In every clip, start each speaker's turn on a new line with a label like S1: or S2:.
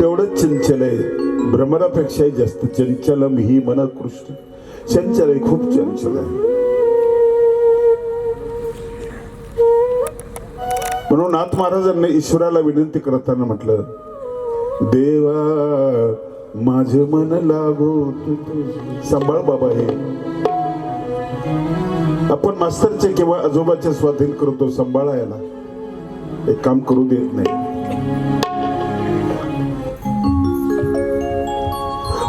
S1: तेवढंच चंचल आहे भ्रमरापेक्षाही जास्त चंचलम ही मन कृष्ण चंचल आहे खूप चंचल आहे. म्हणून नाथ महाराजांनी ईश्वराला विनंती करताना म्हटलं देवा माझे मन लागो सांभाळ बाबा हे. आपण मास्तरचे किंवा आजोबाचे स्वाधीन करतो सांभाळायला. एक काम करू देत नाही.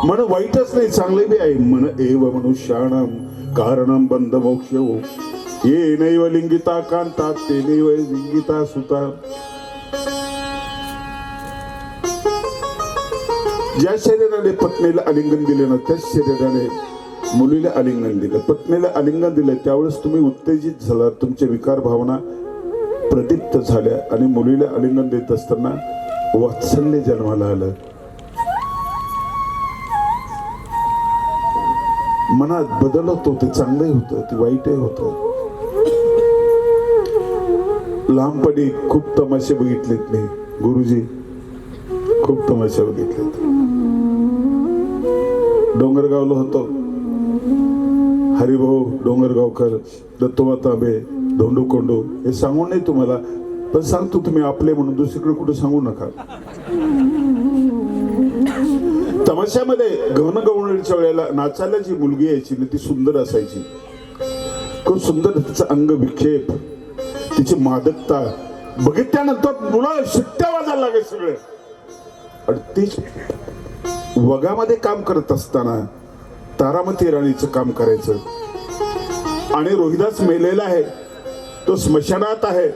S1: मन वाईटच नाही चांगले बी आहे. मन एव मनुष्याणम कारणम बंद मोक्ष. ये नैव लिंगिता कांता ते नैव लिंगिता सुता. ज्या शरीराने पत्नीला आलिंगन दिले ना त्याच शरीराने मुलीला आलिंगन दिलं. पत्नीला आलिंगन दिलं त्यावेळेस तुम्ही उत्तेजित झाला तुमच्या विकार भावना प्रदीप्त झाल्या आणि मुलीला आलिंगन देत असताना वात्सल्य जन्माला आलं. मनात बदल होतो ते चांगलंही होतं ते वाईटही होतं. लहानपणी खूप तमाशे बघितलेत मी गुरुजी. खूप तमाशे बघितलेत. डोंगरगावला होतो. हरिभाऊ डोंगरगावकर दत्तोबा तांबे धोंडू कोंडू हे सांगून नाही तुम्हाला पण सांगतो तुम्ही आपले म्हणून दुसरीकडे कुठे सांगू नका. तमाशामध्ये गहन गवळीच्या वेळेला नाचायला जी मुलगी यायची ना ती सुंदर असायची. खूप सुंदर तिचं अंग विक्षेप तिची मादकता. बघितल्यानंतर मुलं शिट्ट्या वाजायला लागेल सगळे. आणि तीच वगामध्ये काम करत असताना तारामती राणीचं काम करायचं. आणि रोहिदास मेलेला आहे. तो स्मशानात आहे.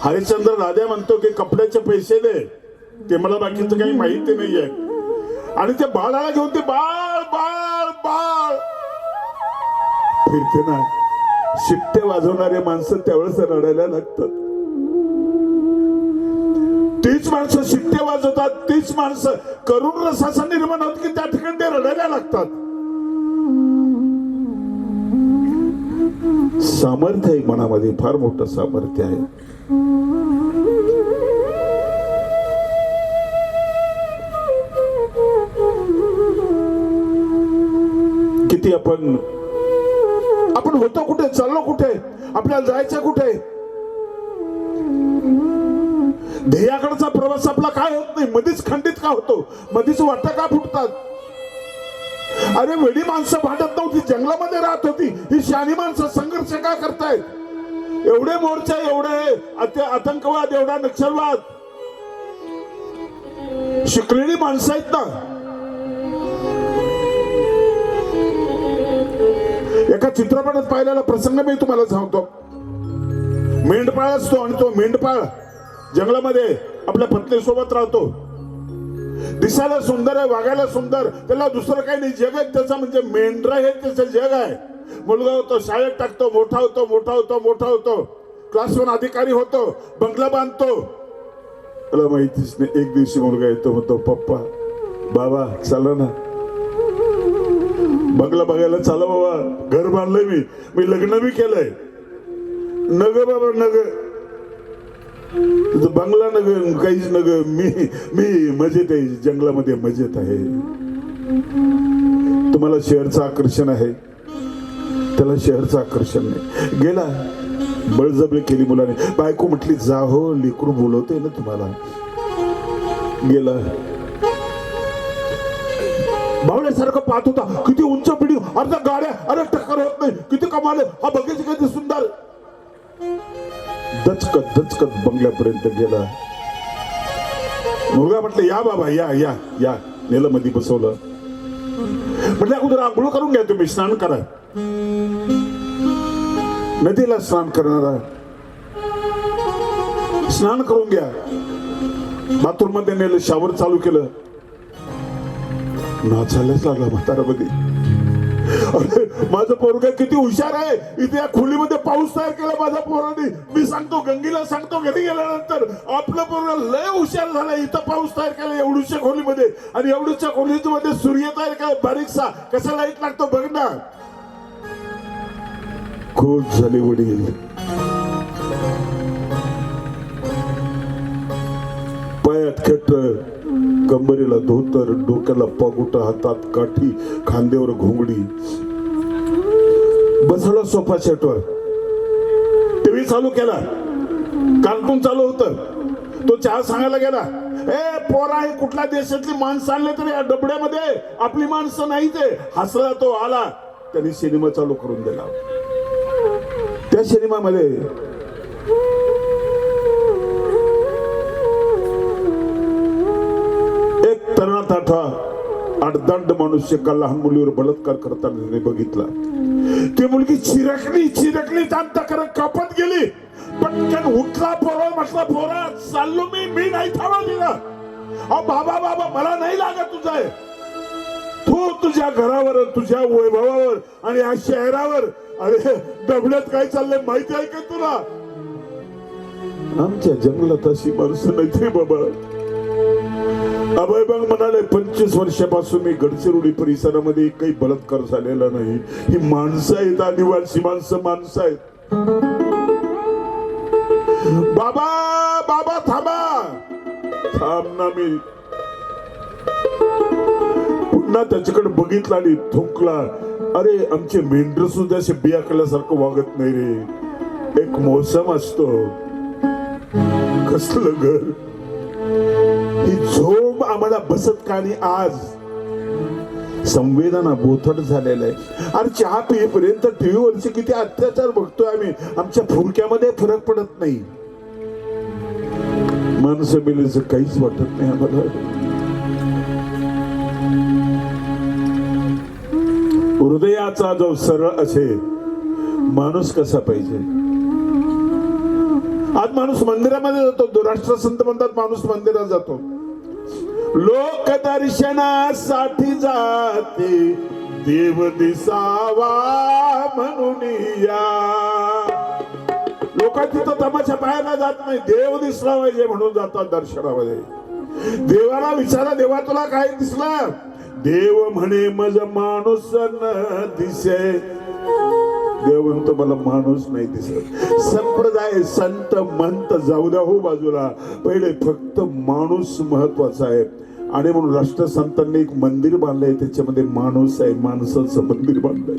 S1: हरिश्चंद्र राजा म्हणतो की कपड्याचे पैसे दे. ते मला बाकीचं काही माहिती नाहीये. आणि ते बाळाला घेऊन ते बाळ बाळ बाळ. फिरते ना. शिट्टे वाजवणारे माणसं त्यावेळेस रडायला लागतात. तीच माणसं शिट्टे वाजवतात तीच माणसं करुण रसाचा निर्माण होत की त्या ठिकाणी ते रडायला लागतात. सामर्थ्य आहे मनामध्ये फार मोठं सामर्थ्य आहे. किती आपण आपण होतो कुठे? चाललो कुठे? आपल्याला जायचं कुठे? ध्येयाकडचा प्रवास आपला काय होत नाही? मध्येच खंडित का होतो? मध्येच वाटा का फुटतात? अरे वेळी माणसं भांडत नव्हती. जंगलामध्ये राहत होती. ही शानी माणसं संघर्ष का करतायत? एवढे मोर्चे एवढे आतंकवाद एवढा नक्षलवाद. शिकलेली माणसं आहेत ना? एका चित्रपटात पाहिलेला प्रसंग मी तुम्हाला सांगतो. मेंढपाळ असतो आणि तो मेंढपाळ जंगलामध्ये आपल्या पत्नी सोबत राहतो. दिसायला सुंदर आहे वागायला सुंदर त्याला दुसरं काही नाही. जग आहे त्याचं म्हणजे मेंढरा हे त्याचं जग आहे. मुलगा होतो शाळेत टाकतो मोठा होतो मोठा होतो मोठा होतो. क्लास वन अधिकारी होतो बंगला बांधतो. त्याला माहितीच नाही एक दिवशी मुलगा येतो म्हणतो पप्पा बाबा चला ना. बंगला बघायला चला बाबा घर बांधलंय मी. मी लग्न बी केलंय. नग बाबा नग. तुझं बंगला नग काहीच नग. मी मी मजेत आहे. जंगलामध्ये मजेत आहे. तुम्हाला शहरचं आकर्षण आहे. त्याला शहरचं आकर्षण नाही. गेला. बळजबरी केली मुलाने. बायको म्हटली जा हो लेकरू बोलवते ना तुम्हाला. गेला. सारखं पाहत होता. किती उंच पिढी अर्धा गाड्या अरे टक्कर होत नाही. किती कमाल हा बघायची दिसून सुंदर. दचकत दचकत बंगल्यापर्यंत गेला. मुलगा म्हटलं या बाबा या या या. नेलं मध्ये बसवलं. म्हटलं अगोदर आंघोळ करून घ्या तुम्ही स्नान करा. नदीला स्नान करणारा. स्नान करून घ्या. बाथरूममध्ये नेलं शावर चालू केलं. नाचायलाच लागला म्हातारामध्ये अरे माझा पोरगा किती हुशार आहे. इथे या खोलीमध्ये पाऊस तयार केला माझ्या पोराने. मी सांगतो गंगीला सांगतो घरी गेल्यानंतर आपलं पोरग लय हुशार झाला. इथं पाऊस तयार केला एवढूच्या खोलीमध्ये. आणि एवढूच्या खोलीमध्ये सूर्य तयार केला बारीकसा. कसा लाइट लागतो बघ ना. खूप झाले वडील. पायात खेट कंबरीला धोतर डोक्याला पगुट हातात काठी खांद्यावर घोंगडी. बसला सोफा सेटवर. टीव्ही चालू केला. कार्टून चालू होतं. तो चहा सांगायला गेला ए पोरा हे कुठल्या देशातली माणसं आणले तरी या डबड्यामध्ये? आपली माणसं नाही ते हसला तो आला. त्यांनी सिनेमा चालू करून दिला. त्या सिनेमामध्ये एक ताठा अडदंड माणूस एका लहान मुलीवर बलात्कार करताना त्याने बघितला. ती मुलगी चिरकली चिरकली तक्रार कापत गेली. पटकन उठला पोरा म्हटला पोरा चाललो मी मी नाही थांबा दिला अहो बाबा बाबा मला नाही लागत तुझा. तू तुझ्या घरावर तुझ्या वैभवावर आणि या शहरावर. अरे डबड्यात काय चाललंय माहिती आहे का तुला? आमच्या जंगलात अशी माणसं नाही बाबा. अभय अभयबाग म्हणाले पंचवीस वर्षापासून मी गडचिरोली परिसरामध्ये काही बलात्कार झालेला नाही. ही माणसं आहेत आदिवासी माणसं माणसं आहेत. बाबा बाबा थांबा. थांब ना मी. पुन्हा त्याच्याकडे बघितला आणि थुंकला. अरे आमचे मेंढर सुद्धा असे बियाकल्यासारखं वागत नाही रे. एक मोसम असतो. कसलं घर? ही झोप आम्हाला बसत का आणि आज? संवेदना बोथट झालेलं आहे अरे चहा पिईपर्यंत टीव्हीवरचे किती अत्याचार बघतोय आम्ही. आमच्या फुरक्यामध्ये फरक पडत नाही. माणसं काहीच वाटत नाही आम्हाला. हृदयाचा जो सरळ असेल माणूस कसा पाहिजे? आज माणूस मंदिरामध्ये जातो. राष्ट्रसंत म्हणतात माणूस मंदिरात जातो. लोक दर्शनासाठी जाते. देव दिसावा म्हणून या. लोक तिथं तमाशा पाहायला जात नाही. देव दिसला पाहिजे म्हणून जातात दर्शनामध्ये. देवाला विचारा देवा तुला काय दिसलं? देव म्हणे मज माणूस न दिसे. देव म्हणतो मला माणूस नाही दिसत. संप्रदाय संत मंत जाऊ द्या हो बाजूला. पहिले फक्त माणूस महत्त्वाचा आहे. आणि म्हणून राष्ट्रसंतांनी एक मंदिर बांधलंय त्याच्यामध्ये माणूस आहे माणसाचं मंदिर बांधलंय.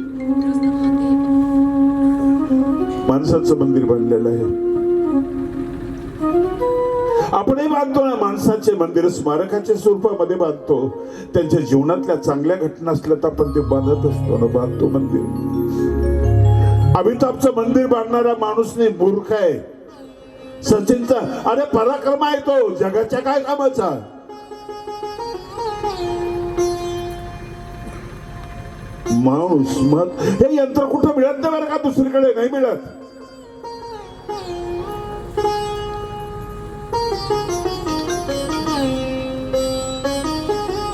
S1: माणसाचं मंदिर बांधलेलं आहे. आपणही बांधतो ना माणसाचे मंदिर स्मारकाच्या स्वरूपामध्ये बांधतो. त्यांच्या जीवनातल्या चांगल्या घटना असल्या तर आपण ते बांधत असतो ना बांधतो मंदिर. अमिताभचं मंदिर बांधणारा माणूस नाही मूर्ख आहे. सचिनचा अरे पराक्रम आहे तो जगाच्या काय कामाचा? माणूस मत हे यंत्र कुठं मिळत नाही बरं का दुसरीकडे नाही मिळत.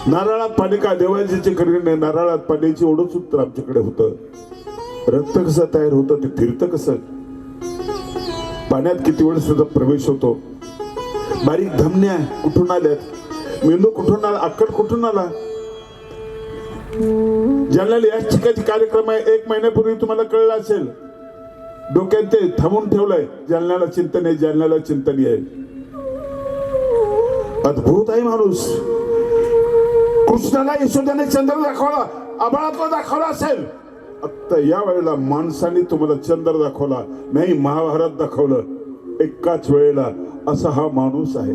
S1: नारळात पाणी का देवाजीची करीन नाही. नारळात पाण्याची ओढच उत्तर आमच्याकडे होतं. रक्त कसं तयार होतं ते फिरतं कसं? पाण्यात किती वेळेस त्याचा प्रवेश होतो? बारीक धमन्या कुठून आल्यात? मेंदू कुठून आला? अक्कड कुठून आला? ज्यांना याच ठिकाणी कार्यक्रम आहे एक महिन्यापूर्वी तुम्हाला कळलं असेल. डोक्यात ते थांबून ठेवलंय जालन्याला चिंतन आहे जालन्याला चिंतन आहे. अद्भुत आहे माणूस. कृष्णाला यशोद्याने चंद्र दाखवला आबाळातला दाखवला असेल. आत्ता या वेळेला माणसाने तुम्हाला चंद्र दाखवला नाही महाभारत दाखवलं एकाच वेळेला असा हा माणूस आहे.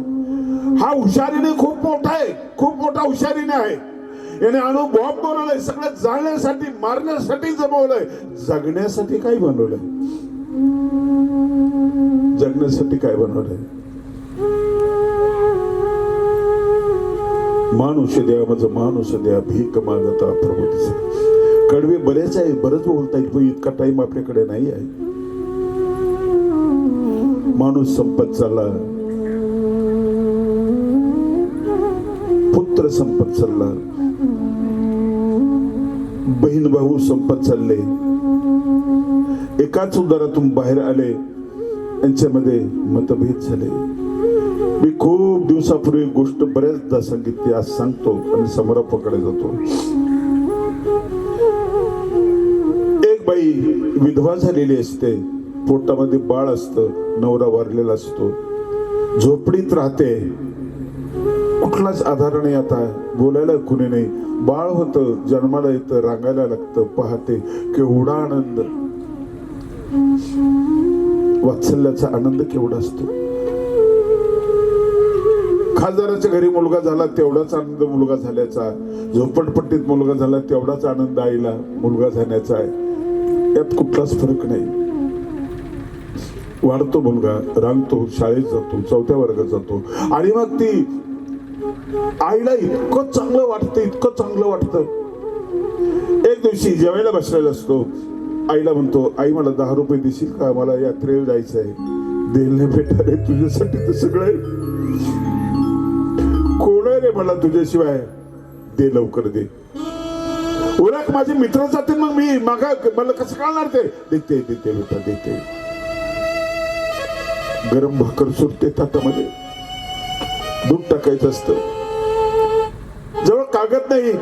S1: हा हुशारीने खूप मोठा आहे खूप मोठा हुशारीने आहे. याने अणु बॉम्ब बनवलाय सगळं जाळण्यासाठी मारण्यासाठी जमवलंय जगण्यासाठी काय बनवलंय? जगण्यासाठी काय बनवलंय? माणूस द्या माझं माणूस द्या भीक मागता प्रभू दिसे कडवे बरेच आहे बरंच बोलता येईल पण इतका टाइम आपल्याकडे नाही आहे. माणूस संपत चालला. पुत्र संपत चालला. बहीण भाऊ संपत चालले. एकाच उदारातून बाहेर आले. यांच्यामध्ये मतभेद झाले. मी खूप दिवसापूर्वी गोष्ट बऱ्याचदा सांगितली आज सांगतो आणि समोरापकडे जातो. बाई विधवा झालेली असते. पोटामध्ये बाळ असतं. नवरा वारलेला असतो. झोपडीत राहते. कुठलाच आधार नाही आता. बोलायला कुणी नाही. बाळ होतं जन्माला येतं रांगायला लागतं पाहते. केवढा आनंद. वात्सल्याचा आनंद केवढा असतो. खासदाराच्या घरी मुलगा झाला तेवढाच आनंद मुलगा झाल्याचा. झोपडपट्टीत मुलगा झाला तेवढाच आनंद आईला मुलगा झाल्याचा आहे. यात कुठलाच फरक नाही. वाढतो मुलगा रांगतो शाळेत जातो चौथ्या वर्गात जातो. आणि मग ती आईला इतकं चांगलं वाटतं इतकं चांगलं वाटतं. एक दिवशी जेवायला बसलेला असतो. आईला म्हणतो आई मला दहा रुपये देशील का? मला यात्रेला जायचं आहे. देईल नाही भेटणार आहे तुझ्यासाठी तर सगळं आहे. कोण आहे रे मला तुझ्याशिवाय? दे लवकर दे. उरक माझे मित्र जाते मग मी मागा मला कसं कळणार ते? देते देते बेटा देते. गरम भाकर सुटते ताटामध्ये. दूध टाकायचं असतं. जवळ कागद नाही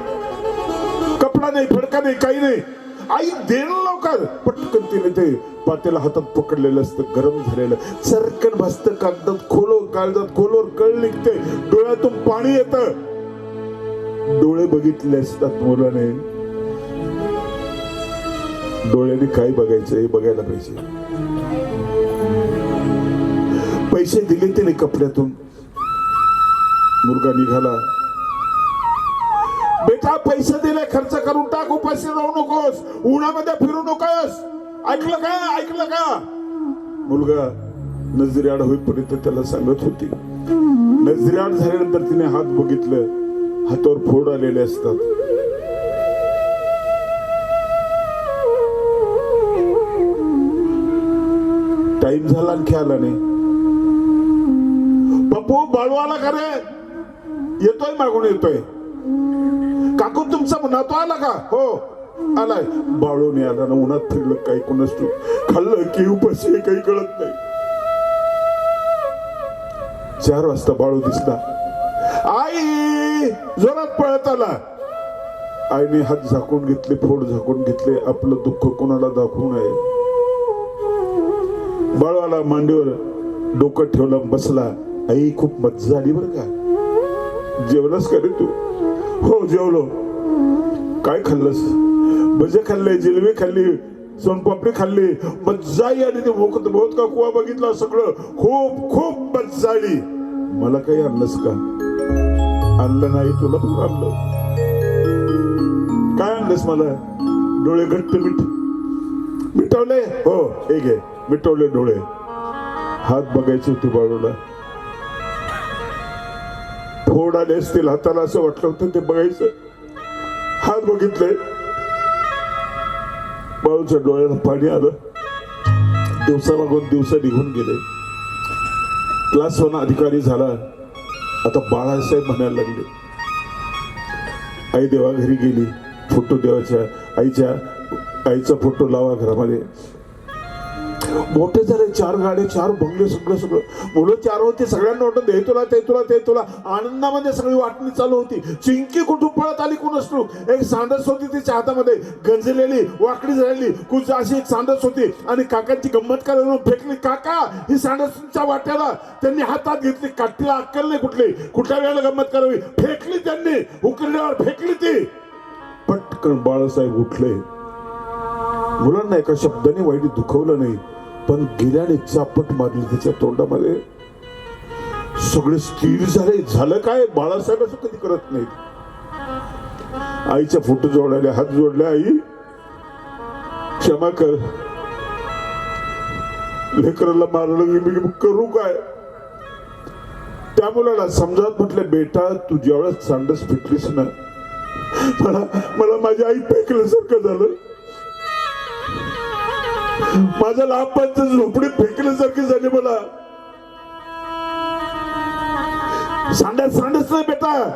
S1: कपडा नाही फडका नाही काही नाही. आई देणं लवकर. पटकन तिने ते पातेला हातात पकडलेलं असतं गरम झालेलं. सरकन भासतं कागदात खोलो कागदात खोलोर कळ निघते. डोळ्यातून पाणी येतं. डोळे बघितले असतात मुलाने डोळ्याने काय बघायचं हे बघायला पाहिजे. पैसे दिले तिने कपड्यातून. मुलगा निघाला. बेटा पैसे दिले खर्च करून टाक उपाशी राहू नकोस उन्हामध्ये फिरू नकोस. ऐकलं का? ऐकलं का? मुलगा नजरेआड होईपर्यंत त्याला सांगत होती. नजरेआड झाल्यानंतर तिने हात बघितलं. हातावर फोड आलेले असतात. टाइम झाला आणखी आला नाही. पप्पू बाळू आला का रे? येतोय मागून येतोय. काकू तुमचा नातो आला का? हो आलाय. बाळूने आला ना उन्हात फिरलं काही कोणच खाल्लं की उपाशी काही कळत नाही. चार वाजता बाळू दिसला. आई! जोरात पळत आला. आईने हात झाकून घेतले फोड झाकून घेतले आपलं दुःख कोणाला दाखवू नये. बाळाला मांडीवर डोकं ठेवलं बसला. आई खूप मज्जा आली बरं का? जेवलास का रे तू? हो जेवलो. काय खाल्लंस? भजे खाल्ले जिलबी खाल्ली सोनपापडी खाल्ली. मज्जा आली ते भोक भोत का कुवा बघितला सगळं. खूप खूप मज्जा आली. मला काही आणलंस का? आणलं नाही तुला आणलं. काय आणलंस मला? डोळे घट्ट मिठ मिटवले? हो हे घे. मिटवले डोळे. हात बघायचे होते बाळूला. फोड आले असतील हाताला असं वाटलं होतं ते बघायचं. हात बघितले. बाळूच्या डोळ्याला पाणी आलं. दिवसा मागून दिवसा निघून गेले. क्लास वन अधिकारी झाला. आता बाळासाहेब म्हणायला लागले आई देवा घरी गेली फोटो देवाच्या आईच्या आईचा फोटो लावा घरामध्ये. मोठे झाले चार गाडे चार बंगले सगळं सगळं. मुलं चार होते सगळ्यांना वाटत हे तुला ते तुला ते तुला. आनंदामध्ये सगळी वाटणी चालू होती. चिंकी कुठून पळत आली कोणच एक सांडस होती तिच्या हातामध्ये. गंजलेली वाकडी झालेली. कुठं अशी एक सांडस होती. आणि काकांची गंमत करायला फेकली काका ही सांडसच्या वाट्याला त्यांनी हातात घेतली. काठीला अक्कल नाही कुठली. कुठल्या वेळेला गंमत करावी? फेकली त्यांनी. उकरल्यावर फेकली ती. पटकन बाळासाहेब उठले. मुलांना एका शब्दाने वाईट दुखवलं नाही. पण गिऱ्याने चापट मारली तिच्या तोंडामध्ये. सगळे स्थिर झाले झालं काय? बाळासाहेब असं कधी करत नाही आईच्या फोटो जोडायला हात जोडले आई. क्षमा कर. लेकराला मारलं मी करू काय? त्या मुलाला समजावत म्हटलं बेटा तू ज्यावेळेस सांडस फिटलीस ना मला मला माझी आई फेकल्यासारखं झालं. माझ्या लहानपणचं झोपडीत फेकल्यासारखी झाली मला. सांडस सांडस नाही बेटा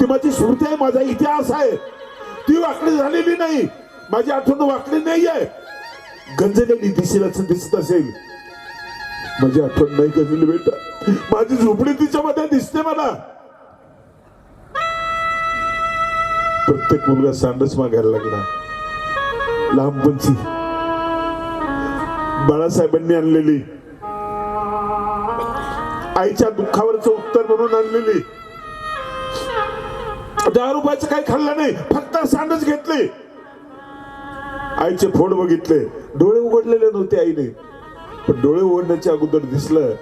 S1: ती माझी स्मृती आहे माझा इतिहास आहे. ती वाकडी झालेली नाही. माझी आठवण वाकडी नाही आहे. गंजलेली दिसेल असं दिसत असेल. माझी आठवण नाही गंजली बेटा. माझी झोपडी तिच्यामध्ये दिसते मला. प्रत्येक मुलगा सांडस मागायला लागला. लहानपणची बाळासाहेबांनी आणलेली. आईच्या दुःखावरच उत्तर म्हणून आणलेली. दहा रुपयाचं काही खाल्लं नाही फक्त सांडच घेतले. आईचे फोड बघितले. डोळे उघडलेले नव्हते आईने. पण डोळे उघडण्याच्या अगोदर दिसलं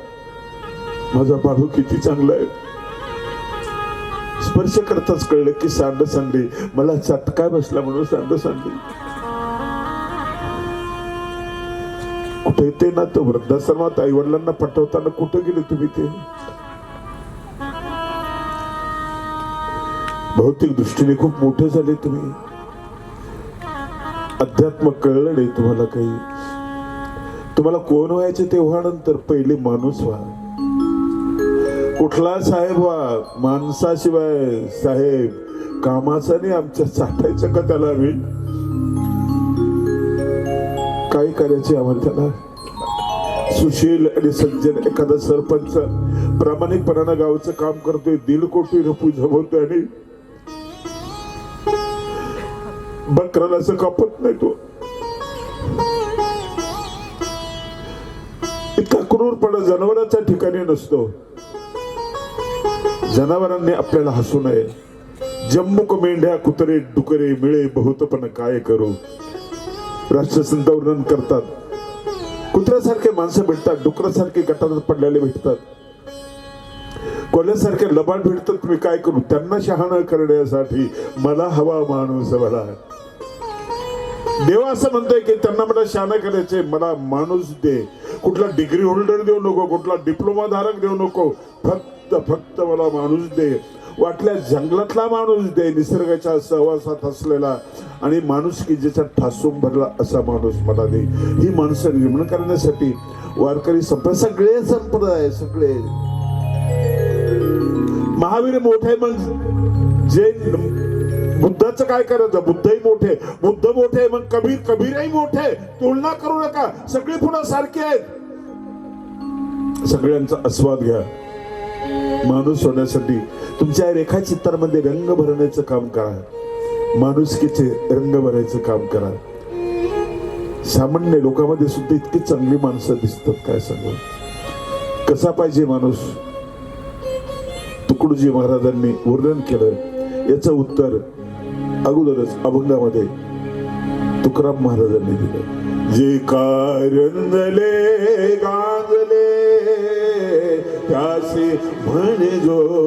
S1: माझा बाळू किती चांगला आहे. स्पर्श करताच कळलं की सांड सांडली. मला चटका बसला म्हणून सांड सांडली. कुठे ते ना तर वृद्धाश्रमात आई वडिलांना पटवताना कुठे गेले तुम्ही ते? भौतिक दृष्टीने खूप मोठे झाले तुम्ही. अध्यात्म कळलं नाही तुम्हाला काही. तुम्हाला कोण व्हायचे ते व्हा नंतर पहिले माणूस व्हा. कुठला साहेब व्हा? माणसाशिवाय साहेब कामाचा नाही आमच्या साठायचं का त्याला वेळ काय करायचे आम्हाला त्याला? सुशील आणि सज्जन एखादा सरपंच. प्रामाणिकपणानं गावचं काम करतोय दीड कोटी रुपये जमवतोय आणि बकराला असं कापत नाही तो. इतका क्रूरपणा जनावरांच्या ठिकाणी नसतो. जनावरांनी आपल्याला हसू नये. जम्मूक मेंढ्या कुत्रे डुकरे मिळे बहुतपण काय करू? राष्ट्रसंत वर्णन करतात. कुत्र्यासारखे माणसं भेटतात डुकरासारखे गटात पडलेले भेटतात. कोल्यासारखे लबाड भेटतात तुम्ही काय करू? त्यांना शहाणा करण्यासाठी मला हवा माणूस मला. देव असं म्हणतोय की त्यांना मला शहाणा करायचे मला माणूस दे. कुठला डिग्री होल्डर देऊ नको कुठला डिप्लोमा धारक देऊ नको. फक्त फक्त मला माणूस दे. वाटल्या जंगलातला माणूस दे निसर्गाच्या सहवासात असलेला आणि माणूस की ज्याच्या ठासून भरला असा माणूस मला दे. ही माणसं निर्माण करण्यासाठी वारकरी संप्रदाय सगळे संप्रदाय सगळे. महावीर मोठे मग. जे बुद्धाचं काय करायचं बुद्धही मोठे बुद्ध मोठे मग कबीर कबीरही मोठे तुलना करू नका. सगळे पुन्हा सारखे आहेत. सगळ्यांचा आस्वाद घ्या. माणूस होण्यासाठी तुमच्या रेखाचित्रामध्ये रंग भरण्याचं काम करा. माणुसकीचे रंग भरायचं काम करा. सामान्य लोकांमध्ये सुद्धा इतकी चांगली माणसं दिसतात काय सांगू? कसा पाहिजे माणूस? तुकडोजी महाराजांनी वर्णन केलं. याचं उत्तर अगोदरच अभंगामध्ये तुकाराम महाराजांनी दिलं. जे कारण का त्यासे म्हणे जो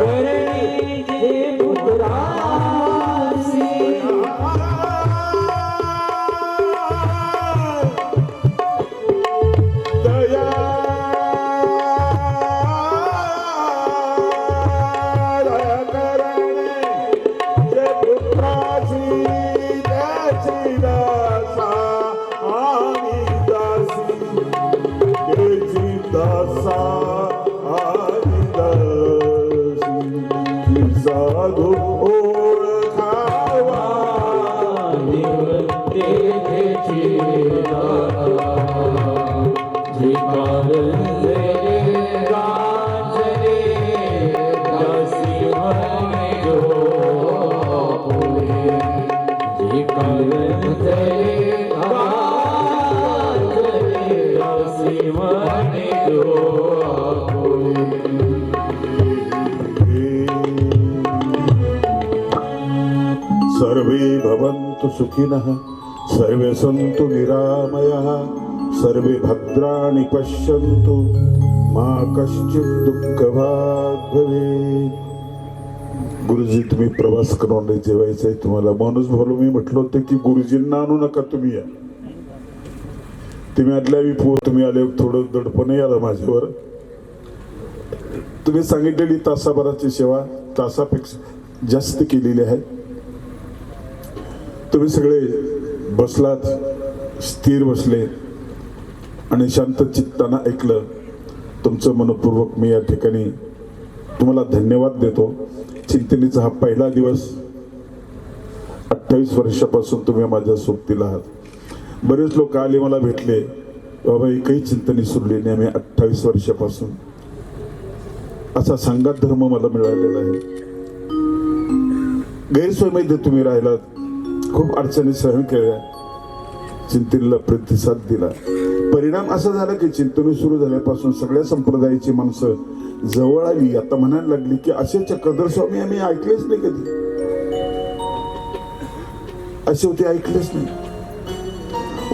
S1: दया सन्तु सुखिनः। सर्वे सन्तु निरामयः। सर्वे भद्राणि पश्यन्तु। मा कश्चित् दुःखभाग् भवेत् गुरुजी तुम्ही प्रवास करून नाही आहे तुम्हाला. माणूस बोलू मी म्हटलं होतं की गुरुजींना आणू नका तुम्ही. या तुम्ही आदल्या मी पो तुम्ही आले थोडं दडपण आलं माझ्यावर. तुम्ही सांगितलेली तासाभराची सेवा तासापेक्षा जास्त केलेली आहे. तुम्ही सगळे बसलात स्थिर बसले आणि शांत चित्ताना ऐकलं. तुमचं मनपूर्वक मी या ठिकाणी तुम्हाला धन्यवाद देतो. चिंतनेचा हा पहिला दिवस अठ्ठावीस वर्षापासून तुम्ही माझ्या सोबतीला आहात. बरेच लोक आले मला भेटले. बाबा एकही चिंतनी सुरली नाही आम्ही अठ्ठावीस वर्षापासून. असा संघात धर्म मला मिळालेला आहे. गैरसोयमध्ये तुम्ही राहिलात. खूप अडचणी सहन केल्या. चिंतीला प्रतिसाद दिला. परिणाम असा झाला की चिंतन सुरू झाल्यापासून सगळ्या संप्रदायाची माणसं जवळ आली. आता म्हणायला लागली की असे चक्रधर स्वामी आम्ही ऐकलेच नाही कधी. असे होते ऐकलेच नाही.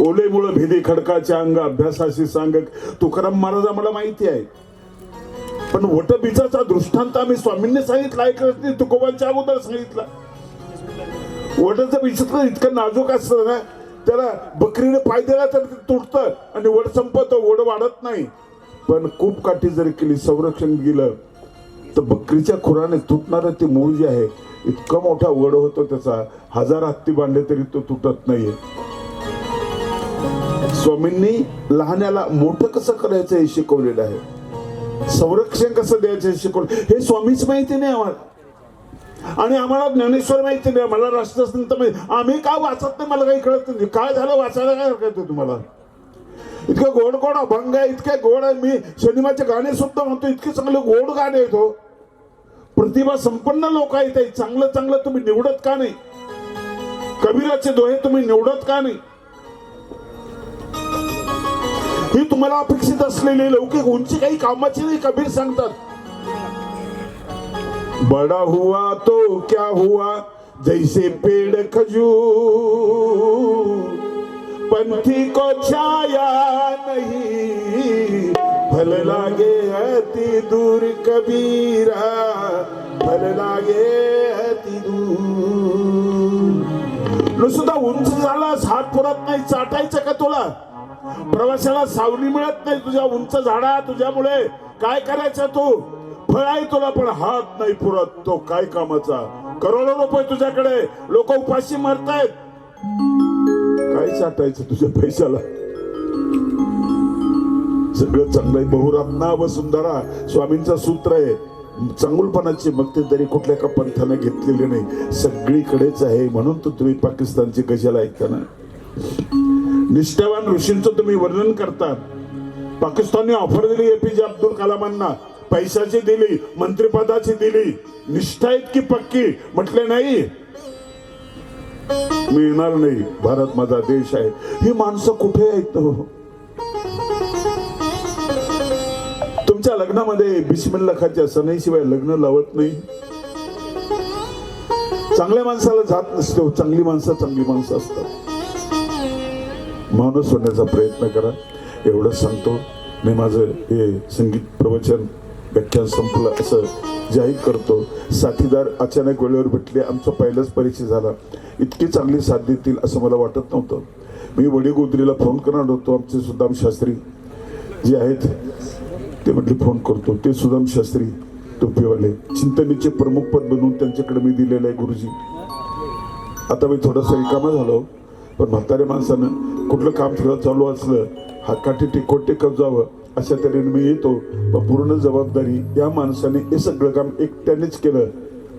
S1: ओले मुळ भेदी खडकाच्या अंग अभ्यासाशी सांग तुकाराम महाराज आम्हाला माहिती आहे पण वटबीजाचा दृष्टांत आम्ही स्वामींनी सांगितला ऐकलंच नाही. तुकोबांच्या अगोदर सांगितला. वडाचं बीज इतकं नाजूक असतं ना त्याला बकरीने पाय दिला तर ते तुटतं आणि वड संपत वड वाढत नाही. पण खूप काठी जरी केली संरक्षण गेलं तर बकरीच्या खुराने तुटणारं ते मूळ जे आहे इतका मोठा वड होतो त्याचा. हजार हत्ती बांधले तरी तो तुटत नाहीये. स्वामींनी लहान्याला मोठं कसं करायचं हे शिकवलेलं आहे. संरक्षण कसं द्यायचं हे शिकवलं. हे स्वामीच माहिती नाही आम्हाला. आणि आम्हाला ज्ञानेश्वर माहिती नाही मला राष्ट्रसंत माहिती आम्ही का वाचत नाही मला काही कळत नाही. काय झालं वाचायला काय हरकत आहे तुम्हाला? इतकं गोड गोड अभंग आहे इतके गोड आहे. मी सिनेमाचे गाणे सुद्धा म्हणतो इतके चांगले गोड गाणे आहेत हो. प्रतिभा संपन्न लोक आहेत चांगलं चांगलं तुम्ही निवडत का नाही? कबीराचे दोहे तुम्ही निवडत का नाही? ही तुम्हाला अपेक्षित असलेली लौकिक उंची काही कामाची नाही कबीर सांगतात. बड़ा हुआ तो क्या हुआ? जैसे पेड़ खजूर पंथी को छाया नहीं। फल लागे अति दूर कबीरा फल लागे अति दूर। नुसता उंच झालास हात पुरत नाही चाटायचं का तुला? प्रवाशाला सावली मिळत नाही तुझ्या उंच झाडा तुझ्यामुळे. काय करायचं तू? फळ तुला पण हात नाही पुरत तो काय कामाचा. करोडो रुपये तुझ्याकडे. लोक उपाशी मरतायत. काय साठायचं तुझ्या पैशाला? सगळं चांगलं आहे. व सुंदरा. स्वामींचा सूत्र आहे. चांगुलपणाची मक्ती तरी कुठल्या का पंथाने घेतलेली नाही. सगळीकडेच आहे. म्हणून तर तुम्ही पाकिस्तानची कशाला ऐकता ना? निष्ठावान ऋषींचं तुम्ही वर्णन करता. पाकिस्तानने ऑफर दिली एपीजे अब्दुल कलामांना. पैशाची दिली मंत्रिपदाची दिली. निष्ठा इतकी पक्की. म्हटले नाही. मिळणार नाही. भारत माझा देश आहे. ही माणसं कुठे आहेत हो? तुमच्या लग्नामध्ये बिस्मिल्ला खाच्या सणाईशिवाय लग्न लावत नाही. चांगल्या माणसाला जात नसते हो. चांगली माणसं चांगली माणसं असतात. माणूस होण्याचा प्रयत्न करा. एवढंच सांगतो. मी माझं हे संगीत प्रवचन व्याख्यान संपलं असं जाहीर करतो. साथीदार अचानक वेळेवर भेटले. आमचा पहिलाच परिचय झाला. इतकी चांगली साथ देतील असं मला वाटत नव्हतं. मी वडीगोदरीला फोन करणार होतो. आमचे सुदाम शास्त्री जे आहेत ते म्हटले फोन करतो. ते सुदाम शास्त्री टोपीवाले चिंतनेचे प्रमुख पद बनवून त्यांच्याकडे मी दिलेलं आहे गुरुजी. आता मी थोडासा रिकामा झालो. पण म्हाताऱ्या माणसानं कुठलं काम सुद्धा चालू असलं हातकाठी टिकोट टेकत जावं अशा तऱ्हेने मी येतो. पण पूर्ण जबाबदारी या माणसाने हे सगळं काम एकट्यानेच केलं.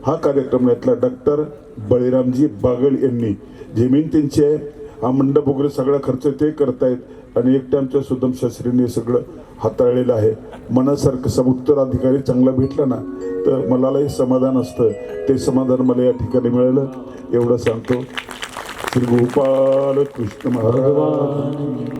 S1: हा कार्यक्रम यातला डॉक्टर बळीरामजी बागल यांनी. जमीन त्यांची आहे हा मंडप वगैरे सगळा खर्च ते करतायत. आणि एकट्या आमच्या सुदम शास्त्रीने सगळं हाताळलेलं आहे. मनासारखं सब उत्तराधिकारी चांगला भेटला ना तर मलाही समाधान असतं. ते समाधान मला या ठिकाणी मिळालं. एवढं सांगतो. श्री गोपाल कृष्ण महाराज.